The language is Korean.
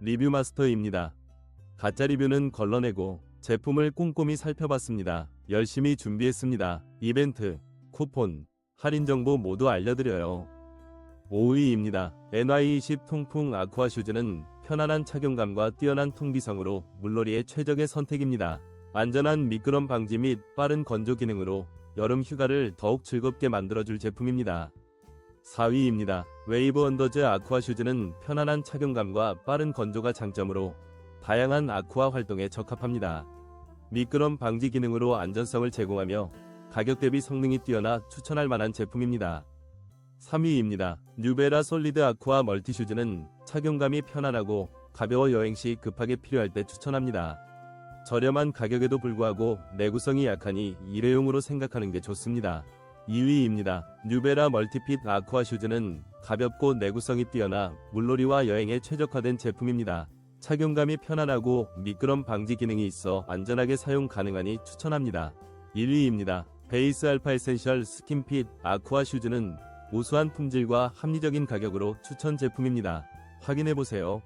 리뷰 마스터입니다. 가짜 리뷰는 걸러내고 제품을 꼼꼼히 살펴봤습니다. 열심히 준비했습니다. 이벤트, 쿠폰, 할인 정보 모두 알려드려요. 5위입니다. NY20 통풍 아쿠아 슈즈는 편안한 착용감과 뛰어난 통기성으로 물놀이의 최적의 선택입니다. 안전한 미끄럼 방지 및 빠른 건조 기능으로 여름 휴가를 더욱 즐겁게 만들어줄 제품입니다. 4위입니다. 웨이브 언더즈 아쿠아 슈즈는 편안한 착용감과 빠른 건조가 장점으로 다양한 아쿠아 활동에 적합합니다. 미끄럼 방지 기능으로 안전성을 제공하며 가격 대비 성능이 뛰어나 추천할 만한 제품입니다. 3위입니다. 뉴베라 솔리드 아쿠아 멀티 슈즈는 착용감이 편안하고 가벼워 여행 시 급하게 필요할 때 추천합니다. 저렴한 가격에도 불구하고 내구성이 약하니 일회용으로 생각하는 게 좋습니다. 2위입니다. 뉴베라 멀티핏 아쿠아 슈즈는 가볍고 내구성이 뛰어나 물놀이와 여행에 최적화된 제품입니다. 착용감이 편안하고 미끄럼 방지 기능이 있어 안전하게 사용 가능하니 추천합니다. 1위입니다. 베이스 알파 에센셜 스킨핏 아쿠아 슈즈는 우수한 품질과 합리적인 가격으로 추천 제품입니다. 확인해보세요.